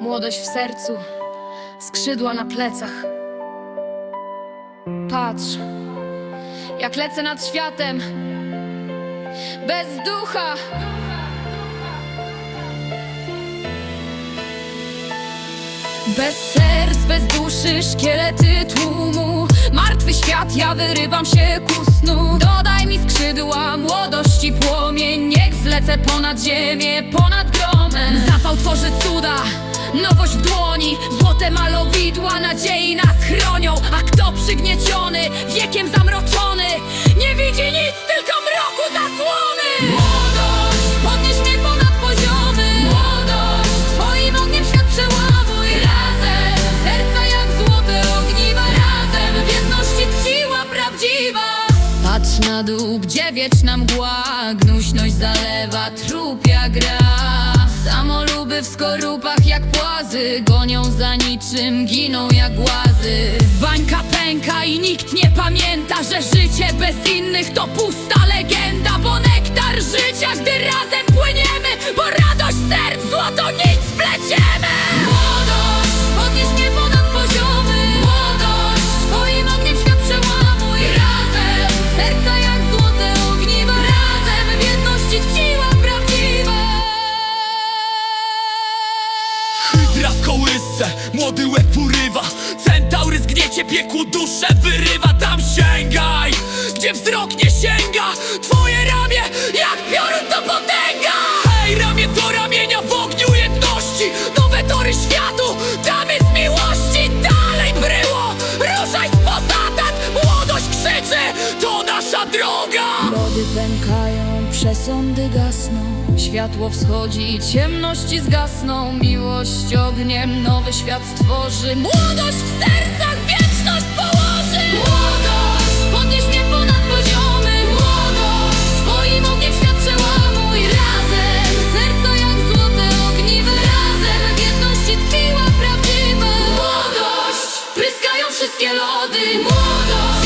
Młodość w sercu, skrzydła na plecach. Patrz, jak lecę nad światem, bez ducha. Bez serc, bez duszy, szkielety tłumu świat, ja wyrywam się ku snu. Dodaj mi skrzydła, młodości płomień Niech zlecę ponad ziemię, ponad gromem Zapał tworzy cuda, nowość w dłoni. Złote malowidła nadziei nas chronią. A kto przygnieciony, wiekiem zamroczony Patrz na dół, gdzie wieczna mgła. Gnuśność zalewa, trupia gra. Samoluby w skorupach jak płazy. Gonią za niczym, giną jak głazy Bańka pęka i nikt nie pamięta Że życie bez innych to pusta legenda Bo nektar życia, gdy razem Hydra w kołysce, młody łeb urywa. Centaurys gniecie piekło duszę wyrywa. Tam sięgaj, gdzie wzrok nie sięga. Twoje ramię jak piorun to potęga. Hej, ramię do ramienia w ogniu jedności. Nowe tory światu, damy z miłości. Dalej bryło, ruszaj z posadet Młodość krzyczy, to nasza droga. Lody pękają, przesądy gasną Światło wschodzi, ciemności zgasną. Miłość ogniem nowy świat stworzy. Młodość w sercach wieczność położy. Młodość, podnieś mnie ponad poziomy. Młodość, twoim ogniem świat przełamuj. Razem, serca jak złote ogniwa Razem, w jedności tkwiła prawdziwa. Młodość, pryskają wszystkie lody. Młodość